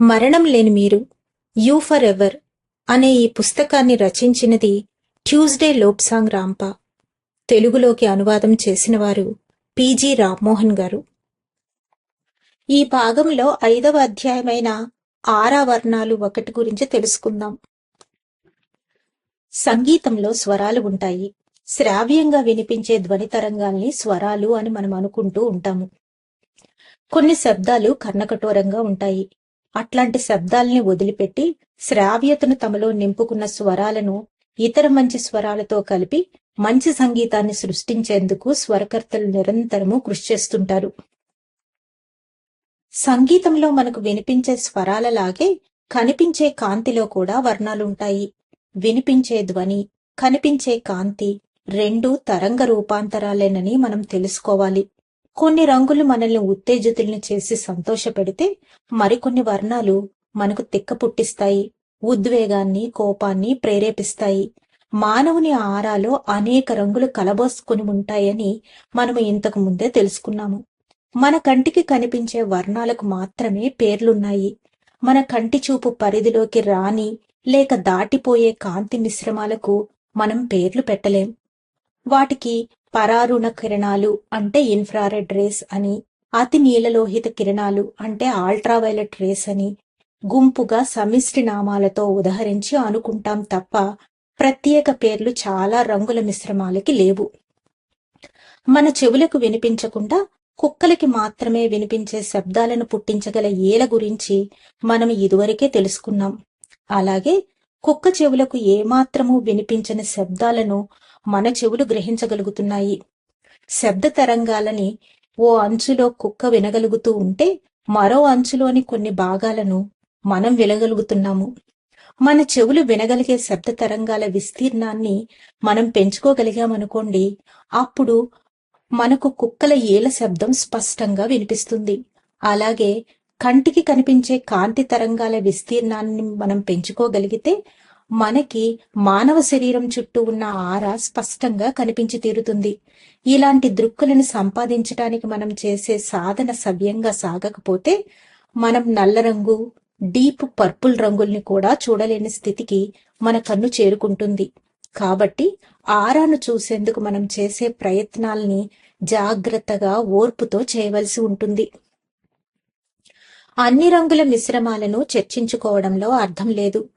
మరణం లేని మీరు యూ ఫర్ ఎవర్ అనే ఈ పుస్తకాన్ని రచించినది ట్యూస్డే లోప్సాంగ్ రాంపా. తెలుగులోకి అనువాదం చేసిన వారు రామ్మోహన్ గారు. ఈ భాగంలో ఐదవ అధ్యాయమైన ఆరావర్ణాలు ఒకటి గురించి తెలుసుకుందాం. సంగీతంలో స్వరాలు ఉంటాయి. శ్రావ్యంగా వినిపించే ధ్వని తరంగాల్ని స్వరాలు అని మనం అనుకుంటూ ఉంటాము. కొన్ని శబ్దాలు కర్ణకఠోరంగా ఉంటాయి. అట్లాంటి శబ్దాల్ని వదిలిపెట్టి శ్రావ్యతను తమలో నింపుకున్న స్వరాలను ఇతర మంచి స్వరాలతో కలిపి మంచి సంగీతాన్ని సృష్టించేందుకు స్వరకర్తలు నిరంతరము కృషి చేస్తుంటారు. సంగీతంలో మనకు వినిపించే స్వరాలలాగే కనిపించే కాంతిలో కూడా వర్ణాలుంటాయి. వినిపించే ధ్వని కనిపించే కాంతి రెండు తరంగ రూపాంతరాలేనని మనం తెలుసుకోవాలి. కొన్ని రంగులు మనల్ని ఉత్తేజితుల్ని చేసి సంతోషపెడితే మరికొన్ని వర్ణాలు మనకు తిక్క పుట్టిస్తాయి ఉద్వేగాన్ని కోపాన్ని ప్రేరేపిస్తాయి. మానవుని ఆరాలో అనేక రంగులు కలబోసుకుని ఉంటాయని మనము ఇంతకు ముందే తెలుసుకున్నాము. మన కంటికి కనిపించే వర్ణాలకు మాత్రమే పేర్లున్నాయి. మన కంటి చూపు పరిధిలోకి రాని లేక దాటిపోయే కాంతి మిశ్రమాలకు మనం పేర్లు పెట్టలేం. వాటికి పరారుణ కిరణాలు అంటే ఇన్ఫ్రారెడ్ రేస్ అని అతి నీలలోహిత కిరణాలు అంటే అల్ట్రావైలెట్ రేస్ అని గుంపుగా సమిష్టి నామాలతో ఉదహరించి అనుకుంటాం తప్ప ప్రత్యేక పేర్లు చాలా రంగుల మిశ్రమాలకి లేవు. మన చెవులకు వినిపించకుండా కుక్కలకి మాత్రమే వినిపించే శబ్దాలను పుట్టించగల ఏల గురించి మనం ఇదివరకే తెలుసుకున్నాం. అలాగే కుక్క చెవులకు ఏమాత్రమూ వినిపించని శబ్దాలను మన చెవులు గ్రహించగలుగుతున్నాయి. శబ్ద తరంగాలని ఓ అంచులో కుక్క వినగలుగుతూ ఉంటే మరో అంచులోని కొన్ని భాగాలను మనం వినగలుగుతున్నాము. మన చెవులు వినగలిగే శబ్ద తరంగాల విస్తీర్ణాన్ని మనం పెంచుకోగలిగామనుకోండి అప్పుడు మనకు కుక్కల ఏల శబ్దం స్పష్టంగా వినిపిస్తుంది. అలాగే కంటికి కనిపించే కాంతి తరంగాల విస్తీర్ణాన్ని మనం పెంచుకోగలిగితే మనకి మానవ శరీరం చుట్టూ ఉన్న ఆర స్పష్టంగా కనిపించి తీరుతుంది. ఇలాంటి దృక్కులను సంపాదించడానికి మనం చేసే సాధన సవ్యంగా సాగకపోతే మనం నల్ల రంగు డీప్ పర్పుల్ రంగుల్ని కూడా చూడలేని స్థితికి మన కన్ను చేరుకుంటుంది. కాబట్టి ఆరాను చూసేందుకు మనం చేసే ప్రయత్నాల్ని జాగ్రత్తగా ఓర్పుతో చేయవలసి ఉంటుంది. అన్ని రంగుల మిశ్రమాలను చర్చించుకోవడంలో అర్థం లేదు.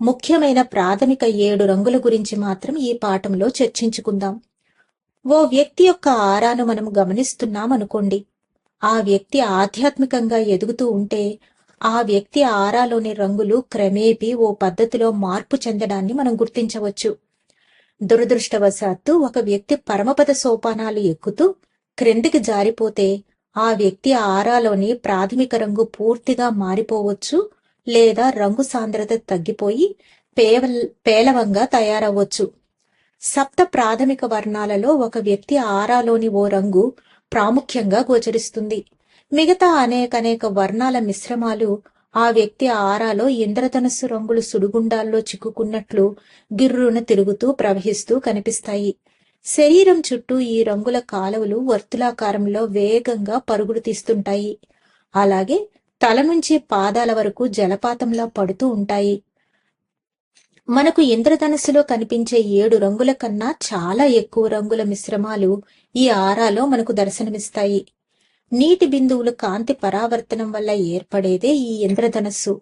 ముఖ్యమైన ప్రాథమిక ఏడు రంగుల గురించి మాత్రం ఈ పాఠంలో చర్చించుకుందాం. ఓ వ్యక్తి యొక్క ఆరాను మనం గమనిస్తున్నాం అనుకోండి ఆ వ్యక్తి ఆధ్యాత్మికంగా ఎదుగుతూ ఉంటే ఆ వ్యక్తి ఆరాలోని రంగులు క్రమేపీ ఓ పద్ధతిలో మార్పు చెందడాన్ని మనం గుర్తించవచ్చు. దురదృష్టవశాత్తు ఒక వ్యక్తి పరమపద సోపానాలు ఎక్కుతూ క్రిందికి జారిపోతే ఆ వ్యక్తి ఆరాలోని ప్రాథమిక రంగు పూర్తిగా మారిపోవచ్చు లేదా రంగు సాంద్రత తగ్గిపోయి పేవల్ పేలవంగా తయారవ్వచ్చు. సప్త ప్రాథమిక వర్ణాలలో ఒక వ్యక్తి ఆరాలోని ఓ రంగు ప్రాముఖ్యంగా గోచరిస్తుంది. మిగతా అనేకనేక వర్ణాల మిశ్రమాలు ఆ వ్యక్తి ఆరాలో ఇంద్రధనుస్సు రంగులు సుడిగుండాల్లో చిక్కుకున్నట్లు గిర్రున తిరుగుతూ ప్రవహిస్తూ కనిపిస్తాయి. శరీరం చుట్టూ ఈ రంగుల కాలువలు వర్తులాకారంలో వేగంగా పరుగులు తీస్తుంటాయి. అలాగే తల నుంచి పాదాల వరకు జలపాతంలా పడుతూ ఉంటాయి. మనకు ఇంద్రధనస్సులో కనిపించే ఏడు రంగుల కన్నా చాలా ఎక్కువ రంగుల మిశ్రమాలు ఈ ఆరాలో మనకు దర్శనమిస్తాయి. నీటి బిందువులు కాంతి పరావర్తనం వల్ల ఏర్పడేదే ఈ ఇంద్రధనస్సు.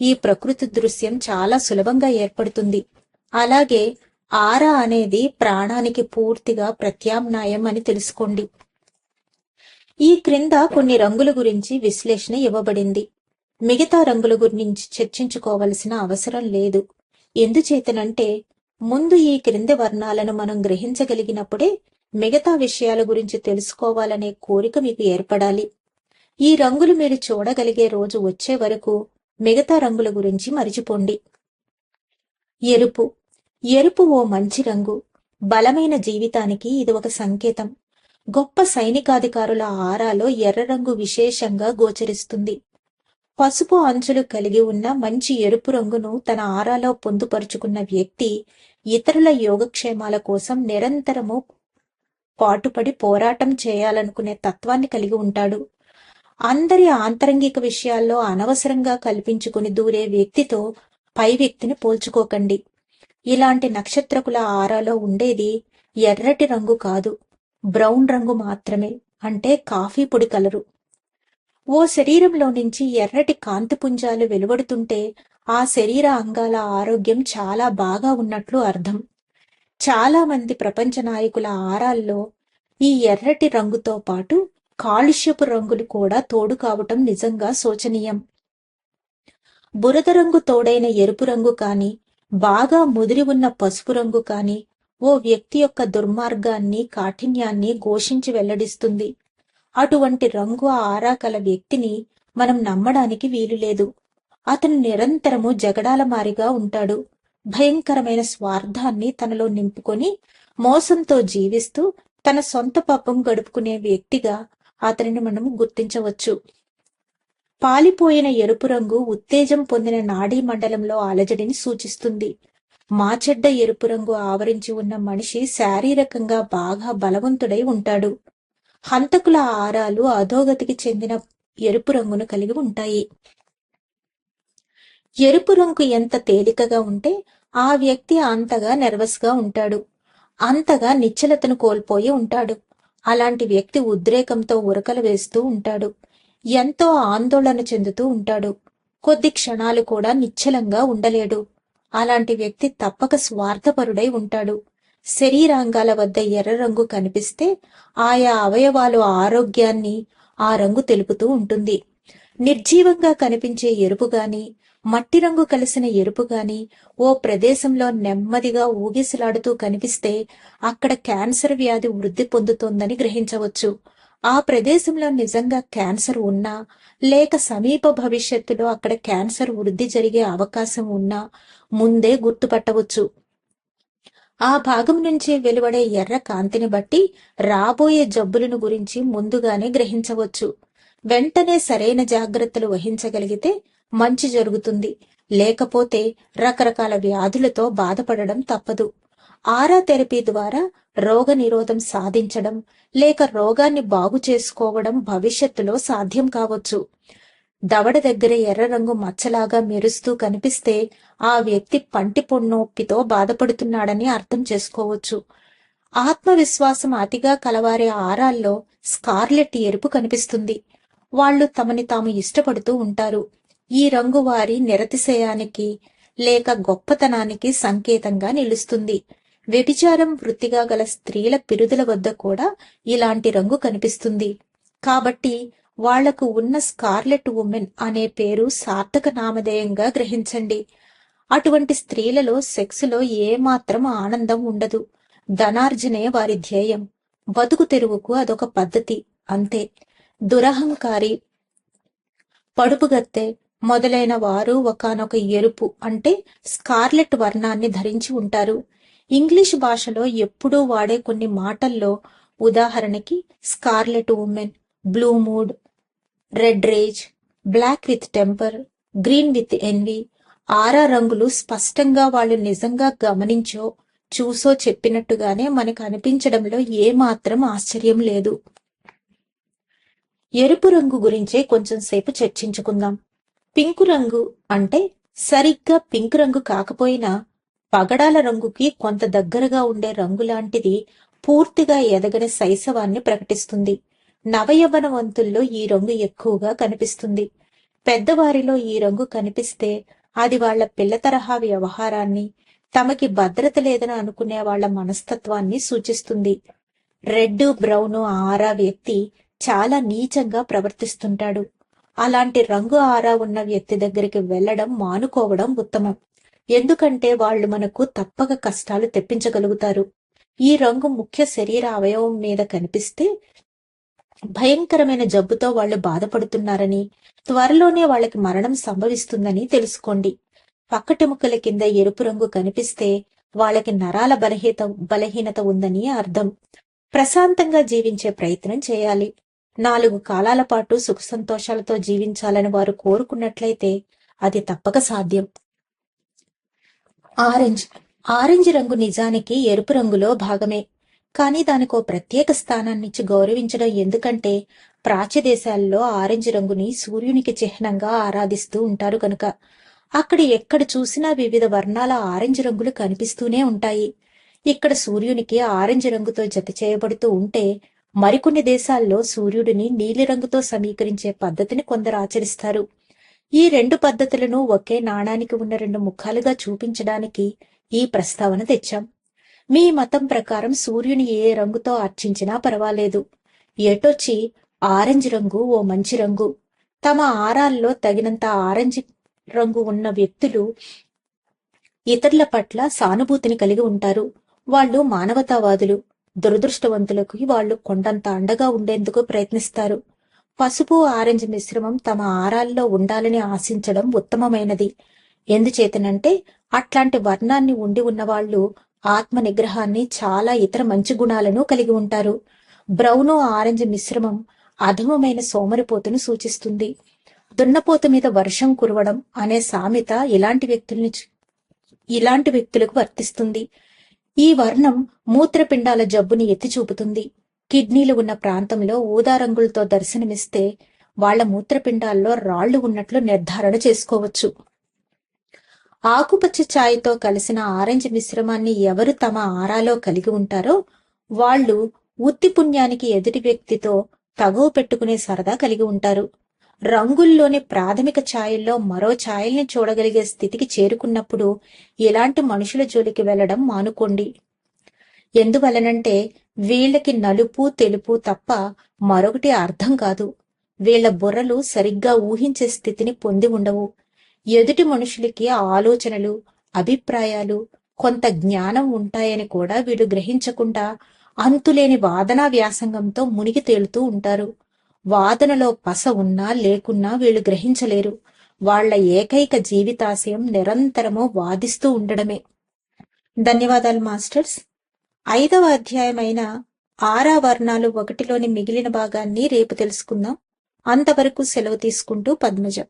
ఈ ప్రకృతి దృశ్యం చాలా సులభంగా ఏర్పడుతుంది. అలాగే ఆరా అనేది ప్రాణానికి పూర్తిగా ప్రత్యామ్నాయం అని తెలుసుకోండి. ఈ క్రింద కొన్ని రంగుల గురించి విశ్లేషణ ఇవ్వబడింది. మిగతా రంగుల గురించి చర్చించుకోవలసిన అవసరం లేదు. ఎందుచేతనంటే ముందు ఈ క్రింది వర్ణాలను మనం గ్రహించగలిగినప్పుడే మిగతా విషయాల గురించి తెలుసుకోవాలనే కోరిక మీకు ఏర్పడాలి. ఈ రంగులు మీరు చూడగలిగే రోజు వచ్చే వరకు మిగతా రంగుల గురించి మరిచిపోండి. ఎరుపు. ఎరుపు ఓ మంచి రంగు. బలమైన జీవితానికి ఇది ఒక సంకేతం. గొప్ప సైనికాధికారుల ఆరాలో ఎర్ర రంగు విశేషంగా గోచరిస్తుంది. పసుపు అంచులు కలిగి ఉన్న మంచి ఎరుపు రంగును తన ఆరాలో పొందుపరుచుకున్న వ్యక్తి ఇతరుల యోగక్షేమాల కోసం నిరంతరము పాటుపడి పోరాటం చేయాలనుకునే తత్వాన్ని కలిగి ఉంటాడు. అందరి ఆంతరంగిక విషయాల్లో అనవసరంగా కల్పించుకుని దూరే వ్యక్తితో పై వ్యక్తిని పోల్చుకోకండి. ఇలాంటి నక్షత్రకుల ఆరాలో ఉండేది ఎర్రటి రంగు కాదు. బ్రౌన్ రంగు మాత్రమే అంటే కాఫీ పొడి కలరు. ఓ శరీరంలో నుంచి ఎర్రటి కాంతిపుంజాలు వెలువడుతుంటే ఆ శరీర అంగాల ఆరోగ్యం చాలా బాగా ఉన్నట్లు అర్థం. చాలా మంది ప్రపంచ నాయకుల ఆరాల్లో ఈ ఎర్రటి రంగుతో పాటు కాలుష్యపు రంగులు కూడా తోడు కావటం నిజంగా శోచనీయం. బురద రంగు తోడైన ఎరుపు రంగు కానీ బాగా ముదిరి ఉన్న పసుపు రంగు కానీ ఓ వ్యక్తి యొక్క దుర్మార్గాన్ని కాఠిన్యాన్ని ఘోషించి వెల్లడిస్తుంది. అటువంటి రంగు ఆరా కల వ్యక్తిని మనం నమ్మడానికి వీలులేదు అతను నిరంతరము జగడాల మారిగా ఉంటాడు. భయంకరమైన స్వార్థాన్ని తనలో నింపుకొని మోసంతో జీవిస్తూ తన సొంత పాపం గడుపుకునే వ్యక్తిగా అతనిని మనం గుర్తించవచ్చు. పాలిపోయిన ఎరుపు రంగు ఉత్తేజం పొందిన నాడీ మండలంలో అలజడిని సూచిస్తుంది. మాచెడ్డ ఎరుపు రంగు ఆవరించి ఉన్న మనిషి శారీరకంగా బాగా బలవంతుడై ఉంటాడు. హంతకుల ఆరాలు అధోగతికి చెందిన ఎరుపు రంగును కలిగి ఉంటాయి. ఎరుపు రంగు ఎంత తేలికగా ఉంటే ఆ వ్యక్తి అంతగా నెర్వస్గా ఉంటాడు. అంతగా నిశ్చలతను కోల్పోయి ఉంటాడు. అలాంటి వ్యక్తి ఉద్రేకంతో ఉరకలు వేస్తూ ఉంటాడు. ఎంతో ఆందోళన చెందుతూ ఉంటాడు. కొద్ది క్షణాలు కూడా నిశ్చలంగా ఉండలేడు. అలాంటి వ్యక్తి తప్పక స్వార్థపరుడై ఉంటాడు. శరీరాంగాల వద్ద ఎర్ర రంగు కనిపిస్తే ఆయా అవయవాలు ఆరోగ్యాన్ని ఆ రంగు తెలుపుతూ ఉంటుంది. నిర్జీవంగా కనిపించే ఎరుపు గాని మట్టి రంగు కలిసిన ఎరుపు గాని ఓ ప్రదేశంలో నెమ్మదిగా ఊగిసలాడుతూ కనిపిస్తే అక్కడ క్యాన్సర్ వ్యాధి వృద్ధి పొందుతోందని గ్రహించవచ్చు. ఆ ప్రదేశంలో నిజంగా క్యాన్సర్ ఉన్నా లేక సమీప భవిష్యత్తులో అక్కడ క్యాన్సర్ వృద్ధి జరిగే అవకాశం ఉన్నా ముందే గుర్తుపట్టవచ్చు. ఆ భాగం నుంచి వెలువడే ఎర్ర కాంతిని బట్టి రాబోయే జబ్బులను గురించి ముందుగానే గ్రహించవచ్చు. వెంటనే సరైన జాగ్రత్తలు వహించగలిగితే మంచి జరుగుతుంది. లేకపోతే రకరకాల వ్యాధులతో బాధపడడం తప్పదు. ఆరా థెరపీ ద్వారా రోగ నిరోధం సాధించడం లేక రోగాన్ని బాగు చేసుకోవడం భవిష్యత్తులో సాధ్యం కావచ్చు. దవడ దగ్గర ఎర్ర రంగు మచ్చలాగా మెరుస్తూ కనిపిస్తే ఆ వ్యక్తి పంటి పొన్నొప్పితో బాధపడుతున్నాడని అర్థం చేసుకోవచ్చు. ఆత్మవిశ్వాసం అతిగా కలవారే ఆరాల్లో స్కార్లెట్ ఎరుపు కనిపిస్తుంది. వాళ్ళు తమని తాము ఇష్టపడుతూ ఉంటారు. ఈ రంగు వారి నిరతిశయానికి లేక గొప్పతనానికి సంకేతంగా నిలుస్తుంది. వ్యభిచారం వృత్తిగా గల స్త్రీల పిరుదుల వద్ద కూడా ఇలాంటి రంగు కనిపిస్తుంది. కాబట్టి వాళ్ళకు ఉన్న స్కార్లెట్ ఉమెన్ అనే పేరు సార్థక నామధేయంగా గ్రహించండి. అటువంటి స్త్రీలలో సెక్స్లో ఏమాత్రం ఆనందం ఉండదు. ధనార్జనే వారి ధ్యేయం. బతుకు తెరువుకు అదొక పద్ధతి. అంతే. దురహంకారి పడుపుగత్తె మొదలైన వారు ఒకనొక ఎరుపు అంటే స్కార్లెట్ వర్ణాన్ని ధరించి ఉంటారు. ఇంగ్లీష్ భాషలో ఎప్పుడూ వాడే కొన్ని మాటల్లో ఉదాహరణకి scarlet woman blue mood red rage black with temper green with envy aura రంగులు స్పష్టంగా వాళ్ళు నిజంగా గమనించో చూసో చెప్పినట్టుగానే మనకు అనిపించడంలో ఏమాత్రం ఆశ్చర్యం లేదు. ఎరుపు రంగు గురించే కొంచెం సేపు చర్చించుకుందాం. పింకు రంగు అంటే సరిగ్గా పింక్ రంగు కాకపోయినా పగడాల రంగుకి కొంత దగ్గరగా ఉండే రంగు లాంటిది పూర్తిగా ఎదగని శైశవాన్ని ప్రకటిస్తుంది. నవయవనవంతుల్లో ఈ రంగు ఎక్కువగా కనిపిస్తుంది. పెద్దవారిలో ఈ రంగు కనిపిస్తే అది వాళ్ళ పిల్ల తరహా వ్యవహారాన్ని తమకి భద్రత లేదని అనుకునే వాళ్ళ మనస్తత్వాన్ని సూచిస్తుంది. రెడ్ బ్రౌన్ ఆరా వ్యక్తి చాలా నీచంగా ప్రవర్తిస్తుంటాడు. అలాంటి రంగు ఆరా ఉన్న వ్యక్తి దగ్గరికి వెళ్ళడం మానుకోవడం ఉత్తమం. ఎందుకంటే వాళ్ళు మనకు తప్పక కష్టాలు తెప్పించగలుగుతారు. ఈ రంగు ముఖ్య శరీర అవయవం మీద కనిపిస్తే భయంకరమైన జబ్బుతో వాళ్ళు బాధపడుతున్నారని త్వరలోనే వాళ్ళకి మరణం సంభవిస్తుందని తెలుసుకోండి. పక్కటెముకల కింద ఎరుపు రంగు కనిపిస్తే వాళ్ళకి నరాల బలహీత బలహీనత ఉందని అర్థం. ప్రశాంతంగా జీవించే ప్రయత్నం చేయాలి. నాలుగు కాలాల పాటు సుఖ సంతోషాలతో జీవించాలని వారు కోరుకున్నట్లయితే అది తప్పక సాధ్యం. ఆరెంజ్. ఆరెంజ్ రంగు నిజానికి ఎరుపు రంగులో భాగమే. కానీ దానికో ప్రత్యేక స్థానాన్నిచ్చి గౌరవించడం ఎందుకంటే ప్రాచ్య దేశాల్లో ఆరెంజ్ రంగుని సూర్యునికి చిహ్నంగా ఆరాధిస్తూ ఉంటారు కనుక. అక్కడ ఎక్కడ చూసినా వివిధ వర్ణాల ఆరెంజ్ రంగులు కనిపిస్తూనే ఉంటాయి. ఇక్కడ సూర్యునికి ఆరెంజ్ రంగుతో జత చేయబడుతూ ఉంటే మరికొన్ని దేశాల్లో సూర్యుడిని నీలిరంగుతో సమీకరించే పద్ధతిని కొందరు ఆచరిస్తారు. ఈ రెండు పద్ధతులను ఒకే నాణానికి ఉన్న రెండు ముఖాలుగా చూపించడానికి ఈ ప్రస్తావన తెచ్చాం. మీ మతం ప్రకారం సూర్యుని ఏ రంగుతో అర్చించినా పర్వాలేదు. ఎటొచ్చి ఆరెంజ్ రంగు ఓ మంచి రంగు. తమ ఆరాల్లో తగినంత ఆరెంజ్ రంగు ఉన్న వ్యక్తులు ఇతరుల పట్ల సానుభూతిని కలిగి ఉంటారు. వాళ్ళు మానవతావాదులు. దురదృష్టవంతులకు వాళ్ళు కొండంత అండగా ఉండేందుకు ప్రయత్నిస్తారు. పసుపు ఆరెంజ్ మిశ్రమం తమ ఆరాల్లో ఉండాలని ఆశించడం ఉత్తమమైనది. ఎందుచేతనంటే అట్లాంటి వర్ణాన్ని ఉండి ఉన్నవాళ్ళు ఆత్మ నిగ్రహాన్ని చాలా ఇతర మంచి గుణాలను కలిగి ఉంటారు. బ్రౌను ఆరెంజ్ మిశ్రమం అధమమైన సోమరిపోతును సూచిస్తుంది. దున్నపోత మీద వర్షం కురవడం అనే సామెత ఇలాంటి వ్యక్తుల్ని ఇలాంటి వ్యక్తులకు వర్తిస్తుంది. ఈ వర్ణం మూత్రపిండాల జబ్బుని ఎత్తి చూపుతుంది. కిడ్నీలు ఉన్న ప్రాంతంలో ఊదా రంగులతో దర్శనమిస్తే వాళ్ళ మూత్రపిండాల్లో రాళ్ళు ఉన్నట్లు నిర్ధారణ చేసుకోవచ్చు. ఆకుపచ్చ ఛాయతో కలిసిన ఆరెంజ్ మిశ్రమాన్ని ఎవరు తమ ఆరాలో కలిగి ఉంటారో వాళ్ళు ఉత్తి పుణ్యానికి ఎదుటి వ్యక్తితో తగువ పెట్టుకునే సరదా కలిగి ఉంటారు. రంగుల్లోని ప్రాథమిక ఛాయల్లో మరో ఛాయల్ని చూడగలిగే స్థితికి చేరుకున్నప్పుడు ఇలాంటి మనుషుల జోలికి వెళ్ళడం మానుకోండి. ఎందువలనంటే వీళ్ళకి నలుపు తెలుపు తప్ప మరొకటి అర్థం కాదు. వీళ్ళ బుర్రలు సరిగ్గా ఊహించే స్థితిని పొంది ఉండవు. ఎదుటి మనుషులకి ఆలోచనలు అభిప్రాయాలు కొంత జ్ఞానం ఉంటాయని కూడా వీళ్ళు గ్రహించకుండా అంతులేని వాదనా వ్యాసంగంతో మునిగి తేలుతూ ఉంటారు. వాదనలో పస ఉన్నా లేకున్నా వీళ్ళు గ్రహించలేరు. వాళ్ళ ఏకైక జీవితాశయం నిరంతరము వాదిస్తూ ఉండడమే. ధన్యవాదాలు మాస్టర్స్. ఐదవ అధ్యాయమైన ఆరా వర్ణాలు ఒకటిలోని మిగిలిన భాగాన్ని రేపు తెలుసుకుందాం. అంతవరకు సెలవు తీసుకుంటూ పద్మజ.